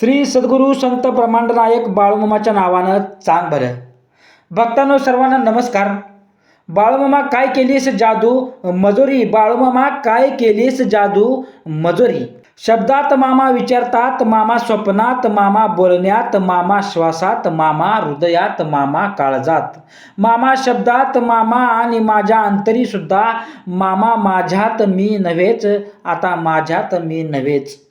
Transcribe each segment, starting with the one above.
श्री सद्गुरू संत ब्रह्मांड नायक बाळूमामाच्या नावानं चांग भरं. भक्तांनो सर्वांना नमस्कार. बाळूमामा काय केलीस जादू? मजुरी. बाळूमामा काय केलीस जादू? मजुरी. शब्दात मामा विचारतात मामा स्वप्नात मामा बोलण्यात मामा श्वासात मामा हृदयात मामा काळजात. मामा शब्दात मामा आणि माझ्या अंतरीसुद्धा मामा माझ्यात मी नव्हेच आता माझ्यात मी नव्हेच.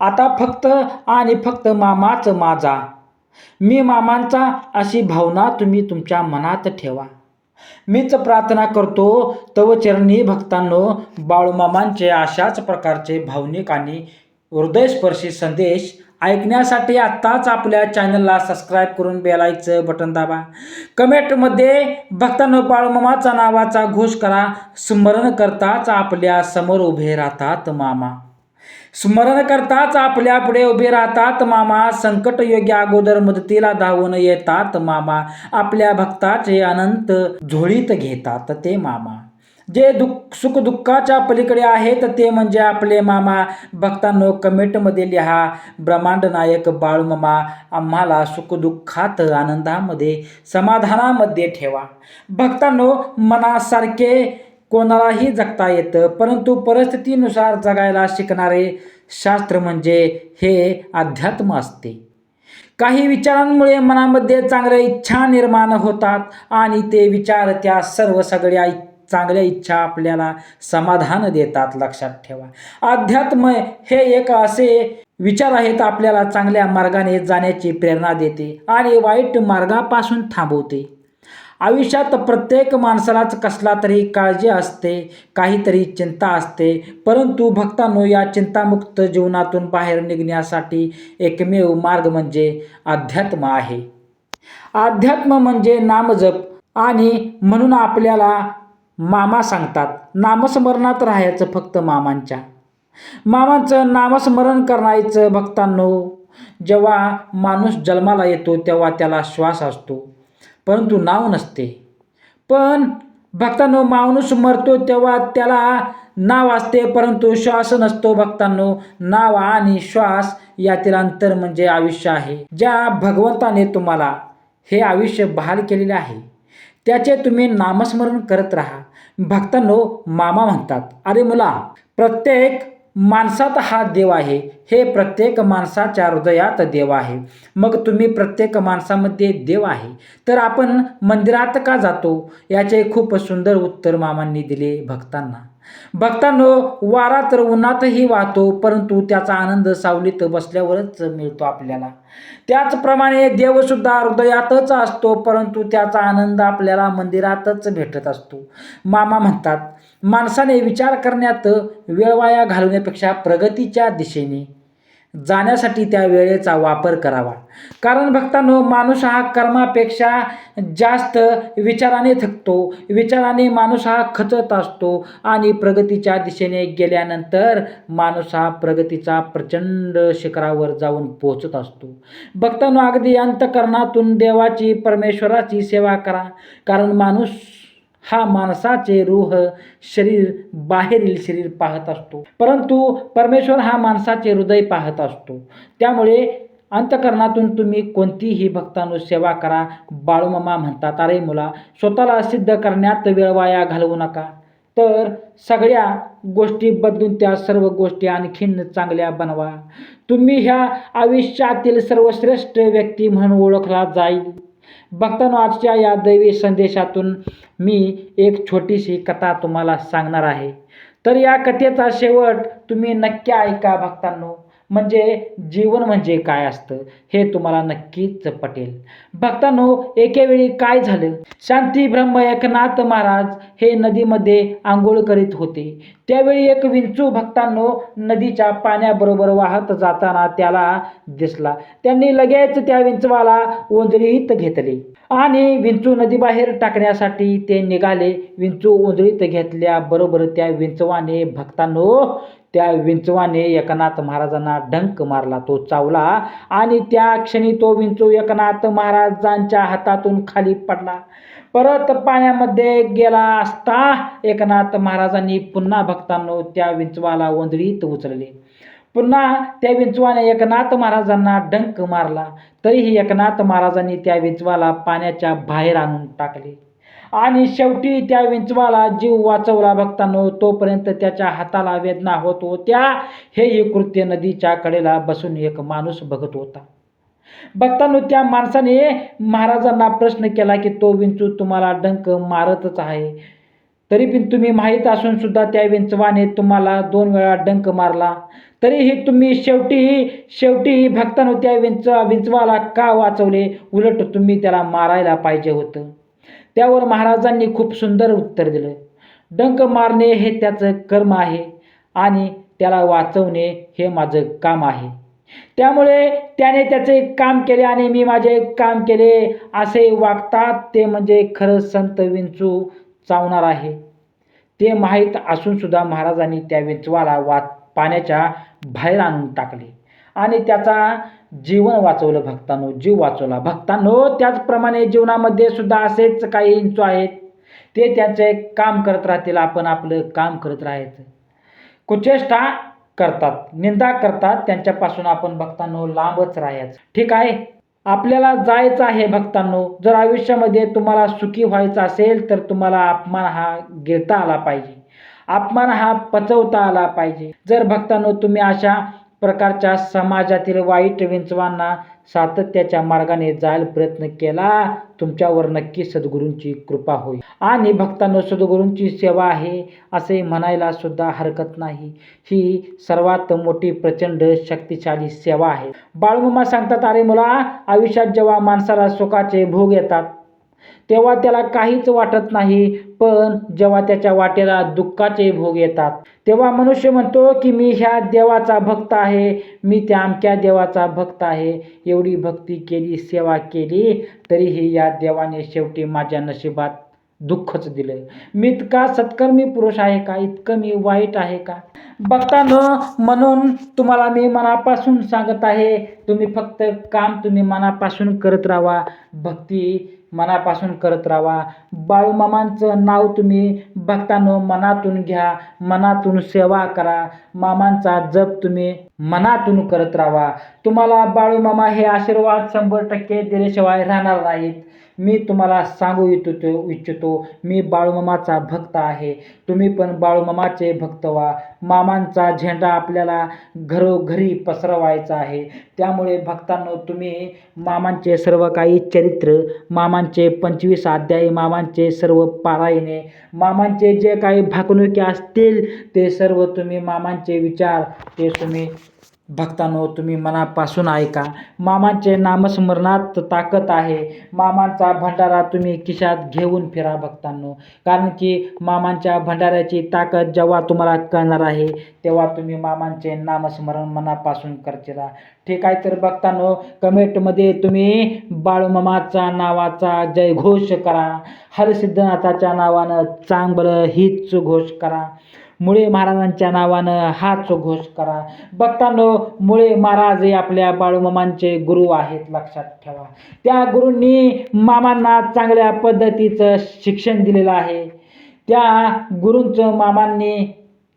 आता फक्त आणि फक्त मामाच माझा. मी मामांचा अशी भावना तुम्ही तुमच्या मनात ठेवा. मीच प्रार्थना करतो तव चरणी भक्तांनो बाळूमामांचे अशाच प्रकारचे भावनिक आणि हृदयस्पर्शी संदेश ऐकण्यासाठी आत्ताच आपल्या चॅनलला सबस्क्राईब करून बेलायचं बटन दाबा. कमेंटमध्ये भक्तांनो बाळूमामाचा नावाचा घोष करा स्मरण करताच आपल्यासमोर उभे राहतात मामा. स्मरण करताच आपल्या पुढे उभे राहतात मामा. संकट योग्य अगोदर मदतीला धावून येतात मामा. आपल्या भक्ताचे अनंत झोळीत घेतात ते मामा. जे दुःख सुख दुःखाच्या पलीकडे आहेत ते म्हणजे आपले मामा. भक्तांनो कमेंटमध्ये लिहा ब्रह्मांड नायक बाळूमामा आम्हाला सुखदुःखात आनंदामध्ये समाधानामध्ये ठेवा. भक्तांनो मनासारखे कोणालाही जगता येतं परंतु परिस्थितीनुसार जगायला शिकणारे शास्त्र म्हणजे हे अध्यात्म असते. काही विचारांमुळे मनामध्ये चांगल्या इच्छा निर्माण होतात आणि ते विचार त्या सर्व सगळ्या इ- चांगल्या इच्छा आपल्याला समाधान देतात लक्षात ठेवा. अध्यात्म हे एक असे विचार आहेत आपल्याला चांगल्या मार्गाने जाण्याची प्रेरणा देते आणि वाईट मार्गापासून थांबवते. आयुष्यात प्रत्येक माणसालाच कसला तरी काळजी असते काहीतरी चिंता असते. परंतु भक्तांनो या चिंतामुक्त जीवनातून बाहेर निघण्यासाठी एकमेव मार्ग म्हणजे अध्यात्म आहे. अध्यात्म म्हणजे नामजप आणि म्हणून आपल्याला मामा सांगतात नामस्मरणात राहायचं फक्त मामांच्या. मामांचं नामस्मरण करायचं भक्तांनो जेव्हा माणूस जन्माला येतो तेव्हा त्याला श्वास असतो. परंतु नाव नसते. पण भक्तांनो माणूस मरतो तेव्हा त्याला नाव असते परंतु श्वास नसतो भक्तांनो. नाव आणि श्वास यातील अंतर म्हणजे आयुष्य आहे. ज्या भगवंताने तुम्हाला हे आयुष्य बहाल केलेले आहे त्याचे तुम्ही नामस्मरण करत राहा. भक्तांनो मामा म्हणतात अरे मुला प्रत्येक माणसात हा देव आहे. हे प्रत्येक माणसाच्या हृदयात देव आहे. मग तुम्ही प्रत्येक माणसामध्ये देव आहे. तर आपण मंदिरात का जातो? याचे खूप सुंदर उत्तर मामांनी दिले भक्तांना. भक्तांनो वारा तर उन्हातही वाहतो परंतु त्याचा आनंद सावलीत बसल्यावरच मिळतो आपल्याला. त्याचप्रमाणे देवसुद्धा हृदयातच असतो परंतु त्याचा आनंद आपल्याला मंदिरातच भेटत असतो. मामा म्हणतात माणसाने विचार करण्यात वेळ वाया घालवण्यापेक्षा प्रगतीच्या दिशेने जाण्यासाठी त्या वेळेचा वापर करावा. कारण भक्तांनो माणूस हा कर्मापेक्षा जास्त विचाराने थकतो. विचाराने माणूस हा खचत असतो आणि प्रगतीच्या दिशेने गेल्यानंतर माणूस हा प्रगतीचा प्रचंड शिखरावर जाऊन पोचत असतो. भक्तांनो अगदी अंतकरणातून देवाची परमेश्वराची सेवा करा. कारण माणूस हा माणसाचे रूह शरीर बाहेरील शरीर पाहत असतो. परंतु परमेश्वर हा माणसाचे हृदय पाहत असतो. त्यामुळे अंतकरणातून तुम्ही कोणतीही भक्तांनो सेवा करा. बाळूमामा म्हणतात अरे मुला स्वतःला सिद्ध करण्यात वेळ वाया घालवू नका. तर सगळ्या गोष्टी बदलून त्या सर्व गोष्टी आणखीन चांगल्या बनवा. तुम्ही ह्या आयुष्यातील सर्वश्रेष्ठ व्यक्ती म्हणून ओळखला जाईल. भक्तांनो आजच्या या दैवी संदेशातून मी एक छोटीशी कथा तुम्हाला सांगणार आहे. तर या कथेचा शेवट तुम्ही नक्की ऐका भक्तांनो. म्हणजे जीवन म्हणजे काय असतं हे तुम्हाला नक्कीच पटेल. भक्तांनो एकेवेळी काय झालं? शांती ब्रह्म एकनाथ महाराज हे नदीमध्ये आंघोळ करीत होते. त्यावेळी एक विंचू भक्तांनो नदीच्या पाण्याबरोबर वाहत जाताना त्याला दिसला. त्यांनी लगेच त्या विंचवाला ओंजळीत घेतले आणि विंचू नदीबाहेर टाकण्यासाठी ते निघाले. विंचू ओंजळीत घेतल्याबरोबर त्या विंचवाने भक्तांनो त्या विंचवाने एकनाथ महाराजांना डंक मारला तो चावला आणि त्या क्षणी तो विंचू एकनाथ महाराजांच्या हातातून खाली पडला. परत पाण्यामध्ये गेला असता एकनाथ महाराजांनी पुन्हा भक्तांनो त्या विंचवाला वंदळीत उचलले. पुन्हा त्या विंचवाने एकनाथ महाराजांना डंक मारला. तरीही एकनाथ महाराजांनी त्या विंचवाला पाण्याच्या बाहेर आणून टाकले. आणि शेवटी त्या विंचवाला जीव वाचवला भक्तांनो. तोपर्यंत त्याच्या हाताला वेदना होत होत्या. हे कृत्य नदीच्या कडेला बसून एक माणूस बघत होता. भक्तांनो त्या माणसाने महाराजांना प्रश्न केला की तो विंचू तुम्हाला डंक मारतच आहे. तरी पण तुम्ही माहीत असून सुद्धा त्या विंचवाने तुम्हाला दोन वेळा डंक मारला. तरीही तुम्ही शेवटी शेवटी भक्तांनो त्या विंच विंचवाला का वाचवले? उलट तुम्ही त्याला मारायला पाहिजे होतं. त्यावर महाराजांनी खूप सुंदर उत्तर दिलं. डंक मारणे हे त्याचं कर्म आहे आणि त्याला वाचवणे हे माझं काम आहे. त्यामुळे त्याने त्याचे काम केले आणि मी माझे काम केले असे वागतात ते म्हणजे खरं संत विंचू चावणार आहे. ते माहीत असूनसुद्धा महाराजांनी त्या विंचवाला वा पाण्याच्या बाहेर आणून टाकले आणि त्याचा जीवन वाचवलं भक्तांनो जीव वाचवला. भक्तांनो त्याचप्रमाणे जीवनामध्ये सुद्धा असेच काही इंचू आहेत. ते त्यांचे काम करत राहतील आपण आपलं काम करत राहायचं. कुचेष्टा करतात. निंदा करतात. त्यांच्यापासून आपण भक्तांनो लांबच राहायचं. ठीक आहे? आपल्याला जायचं आहे भक्तांनो. जर आयुष्यामध्ये तुम्हाला सुखी व्हायचं असेल तर तुम्हाला अपमान हा गिरता आला पाहिजे. अपमान हा पचवता आला पाहिजे. जर भक्तांनो तुम्ही अशा प्रकारच्या समाजातील वाईट विंचवांना सातत्याच्या मार्गाने जायला प्रयत्न केला तुमच्यावर नक्की सद्गुरूंची कृपा होईल. आणि भक्तांनो सद्गुरूंची सेवा आहे असे म्हणायला सुद्धा हरकत नाही. ही सर्वात मोठी प्रचंड शक्तिशाली सेवा आहे. बाळगुमा सांगतात अरे मुला आयुष्यात जेव्हा माणसाला सुखाचे भोग येतात तेव्हा त्याला काहीच वाटत नाही पण जेव्हा त्याच्या वाटेला दुःखाचे भोग येतात तेव्हा मनुष्य म्हणतो की मी ह्या देवाचा भक्त आहे मी त्या अमक्या देवाचा भक्त आहे. एवढी भक्ती केली सेवा केली तरीही या देवाने शेवटी माझ्या नशिबात दुःखच दिलं मी इतका सत्कर्मी पुरुष आहे का? इतकं मी वाईट आहे का? बघताना म्हणून तुम्हाला मी मनापासून सांगत आहे तुम्ही फक्त काम तुम्ही मनापासून करत राहा. भक्ती मनापासून करत राहा. बाळूमामांचं नाव तुम्ही भक्तांनो मनातून घ्या मनातून सेवा करा. मामांचा जप तुम्ही मनातून करत राहा. तुम्हाला बाळूमामा हे आशीर्वाद शंभर टक्के दिल्याशिवाय राहणार नाहीत. मी तुम्हाला सांगू इच्छितो इच्छितो मी बाळूमामाचा भक्त आहे. तुम्ही पण बाळूमामाचे भक्त व्हा. मामांचा झेंडा आपल्याला घरोघरी पसरवायचा आहे. त्यामुळे भक्तांनो तुम्ही मामांचे सर्व काही चरित्र मामांचे पंचवीस अध्यायी मामांचे सर्व पारायणे मामांचे जे काही भाकणुके असतील ते सर्व तुम्ही मामांचे विचार ते तुम्ही भक्तांनो तुम्ही मनापासून ऐका. मामांचे नामस्मरणात ताकद आहे. मामांचा भंडारा तुम्ही खिशात घेऊन फिरा भक्तांनो. कारण की मामांच्या भंडाऱ्याची ताकद जेव्हा तुम्हाला कळणार आहे तेव्हा तुम्ही मामांचे नामस्मरण मनापासून करचिला ठीक आहे तर भक्तांनो कमेंटमध्ये तुम्ही बाळूमामाचा नावाचा जयघोष करा. हरसिद्धनाथाच्या नावानं चांगलं हीच घोष करा. मुळे महाराजांच्या नावानं हाच घोष करा. बघतानो मुळे महाराज हे आपल्या बाळूमामांचे गुरु आहेत लक्षात ठेवा. त्या गुरूंनी मामांना चांगल्या पद्धतीचं शिक्षण दिलेलं आहे. त्या गुरूंचं मामांनी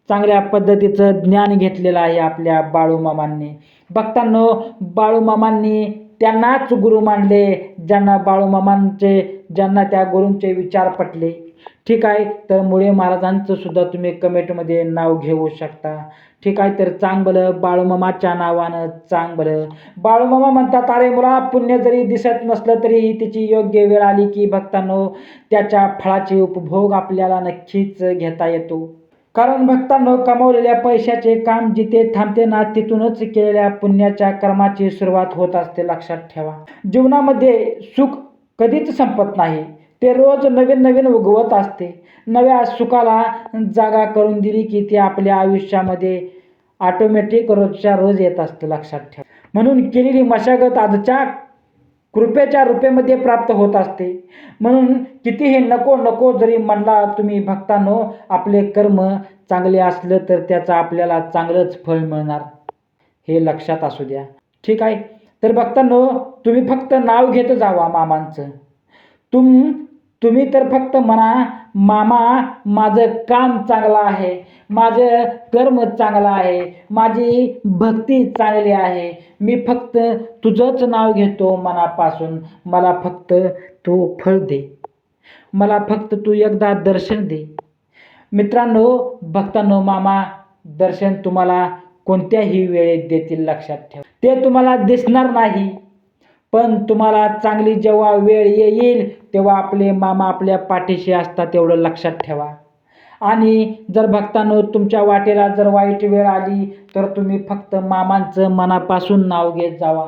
चांगल्या पद्धतीचं ज्ञान घेतलेलं आहे आपल्या बाळूमामांनी. बघतानो बाळूमामांनी त्यांनाच गुरु मानले ज्यांना बाळूमामांचे ज्यांना त्या गुरूंचे विचार पटले. ठीक आहे तर मुळे महाराजांचं सुद्धा तुम्ही कमेंटमध्ये नाव घेऊ शकता. ठीक आहे तर चांगलं बाळूमामाच्या नावानं चांगलं. बाळूमामा म्हणतात अरे मुला पुण्य जरी दिसत नसलं तरी तिची योग्य वेळ आली की भक्तांनो त्याच्या फळाचे उपभोग आपल्याला नक्कीच घेता येतो. कारण भक्तांनो कमावलेल्या पैशाचे काम जिथे थांबते ना तिथूनच केलेल्या पुण्याच्या कर्माची सुरुवात होत असते लक्षात ठेवा. जीवनामध्ये सुख कधीच संपत नाही. ते रोज नवीन नवीन उगवत असते. नव्या सुखाला जागा करून दिली की ते आपल्या आयुष्यामध्ये ऑटोमॅटिक रोजच्या रोज येत असतं लक्षात ठेवा. म्हणून केलेली मशागत आजच्या कृपेच्या रूपेमध्ये प्राप्त होत असते. म्हणून कितीही नको नको जरी म्हणला तुम्ही भक्तांनो आपले कर्म चांगले असलं तर त्याचं आपल्याला चांगलंच फळ मिळणार. हे लक्षात असू द्या. ठीक आहे? तर भक्तांनो तुम्ही फक्त नाव घेत जावा मामांचं. तुम तुम्ही तर फक्त म्हणा मामा माझं काम चांगलं आहे माझं कर्म चांगलं आहे माझी भक्ती चांगली आहे. मी फक्त तुझंच नाव घेतो मनापासून. मला फक्त तू फळ दे. मला फक्त तू एकदा दर्शन दे. मित्रांनो भक्तांनो मामा दर्शन तुम्हाला कोणत्याही वेळेत देतील लक्षात ठेवा. ते तुम्हाला दिसणार नाही. पण तुम्हाला चांगली जेव्हा वेळ येईल तेव्हा आपले मामा आपल्या पाठीशी असतात एवढं लक्षात ठेवा. आणि जर भक्तांनो तुमच्या वाटेला जर वाईट वेळ आली तर तुम्ही फक्त मामांचं मनापासून नाव घेत जावा.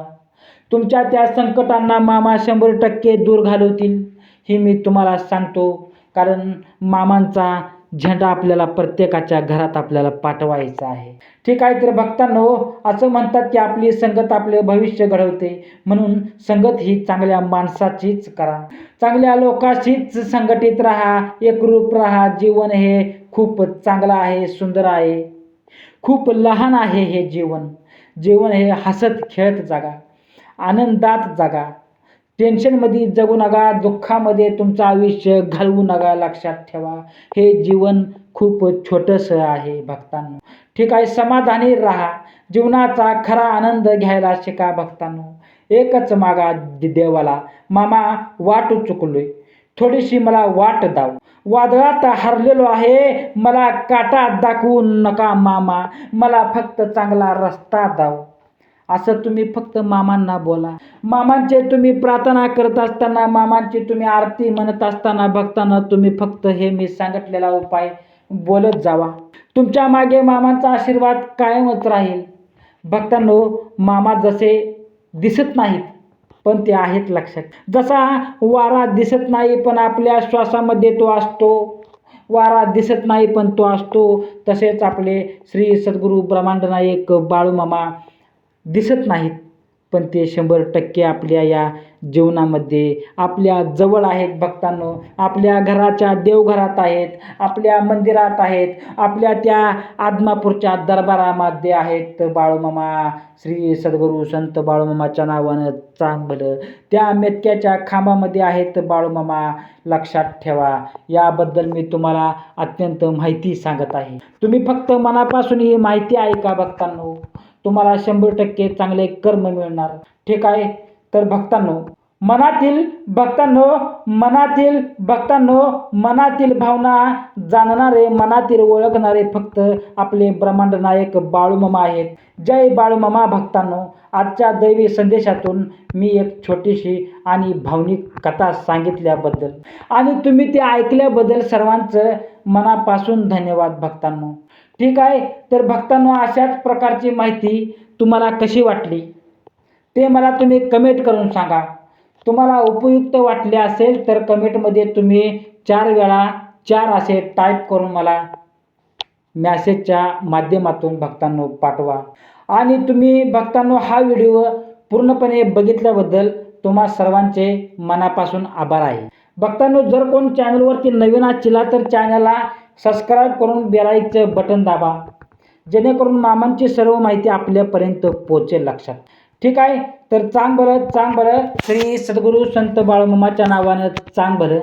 तुमच्या त्या संकटांना मामा शंभर टक्के दूर घालवतील हे मी तुम्हाला सांगतो. कारण मामांचा झेंडा आपल्याला प्रत्येकाच्या घरात आपल्याला पाठवायचा आहे. ठीक आहे तर भक्तांनो असं म्हणतात की आपली संगत आपले भविष्य घडवते. म्हणून संगत ही चांगल्या माणसाचीच करा. चांगल्या लोकांशीच संघटित राहा एकरूप राहा. जीवन हे खूप चांगलं आहे सुंदर आहे. खूप लहान आहे हे जीवन. जीवन हे हसत खेळत जागा. आनंदात जागा. टेन्शनमध्ये जगू नका दुःखामध्ये तुमचं आयुष्य घालवू नका लक्षात ठेवा. हे जीवन खूप छोटंसं आहे भक्तांनो. ठीक आहे समाधानी राहा. जीवनाचा खरा आनंद घ्यायला शिका भक्तांनो. एकच मागा देवाला मामा वाट चुकलोय. थोडीशी मला वाट दाव. वादळात हरलेलो आहे मला काटा दाखवू नका मामा. मला फक्त चांगला रस्ता दाव. असं तुम्ही फक्त मामांना बोला. मामांचे तुम्ही प्रार्थना करत असताना मामांची तुम्ही आरती म्हणत असताना बघताना तुम्ही फक्त हे मी सांगितलेला उपाय बोलत जावा. तुमच्या मागे मामांचा आशीर्वाद कायमच राहील. भक्तांनो मामा जसे दिसत नाहीत पण ते आहेत लक्षात. जसा वारा दिसत नाही पण आपल्या श्वासामध्ये तो असतो. वारा दिसत नाही पण तो असतो. तसेच आपले श्री सद्गुरू ब्रह्मांड नायक बाळूमामा दिसत नाहीत. पण ते शंभर टक्के आपल्या या जीवनामध्ये आपल्या जवळ आहेत भक्तांनो. आपल्या घराच्या देवघरात आहेत आपल्या मंदिरात आहेत आपल्या त्या आदमापूरच्या दरबारामध्ये आहेत बाळूमामा श्री सद्गुरू संत बाळूमामाच्या नावानं चांग भलं त्या मेतक्याच्या खांबामध्ये आहेत बाळूमामा लक्षात ठेवा याबद्दल मी तुम्हाला अत्यंत माहिती सांगत आहे. तुम्ही फक्त मनापासून ही माहिती ऐका भक्तांनो. तुम्हाला शंभर टक्के चांगले कर्म मिळणार. ठीक आहे? तर भक्तांनो मनातील भक्तांनो मनातील भक्तांनो मनातील भावना जाणणारे मनातील ओळखणारे फक्त आपले ब्रह्मांड नायक बाळूमामा आहेत. जय बाळूमामा भक्तांनो. आजच्या दैवी संदेशातून मी एक छोटीशी आणि भावनिक कथा सांगितल्याबद्दल. आणि तुम्ही ते ऐकल्याबद्दल सर्वांचं मनापासून धन्यवाद भक्तांनो. ठीक आहे? तर भक्तांनो अशाच प्रकारची माहिती तुम्हाला कशी वाटली? ते मला तुम्ही कमेंट करून सांगा. तुम्हाला उपयुक्त वाटले असेल तर कमेंटमध्ये तुम्ही चार वेळा चार असे टाईप करून मला मॅसेजच्या माध्यमातून भक्तांनो पाठवा. आणि तुम्ही भक्तांनो हा व्हिडिओ पूर्णपणे बघितल्याबद्दल तुम्हा सर्वांचे मनापासून आभार आहे. भक्तांनो जर कोण चॅनलवरती नवीन असला तर चॅनलला सबस्क्राईब करून बेलाईचं बटन दाबा. जेणेकरून मामांची सर्व माहिती आपल्यापर्यंत पोहोचेल लक्षात. ठीक आहे? तर चांग बरं चांग बरं. श्री सद्गुरू संत बाळमामाच्या नावानं चांग बरं.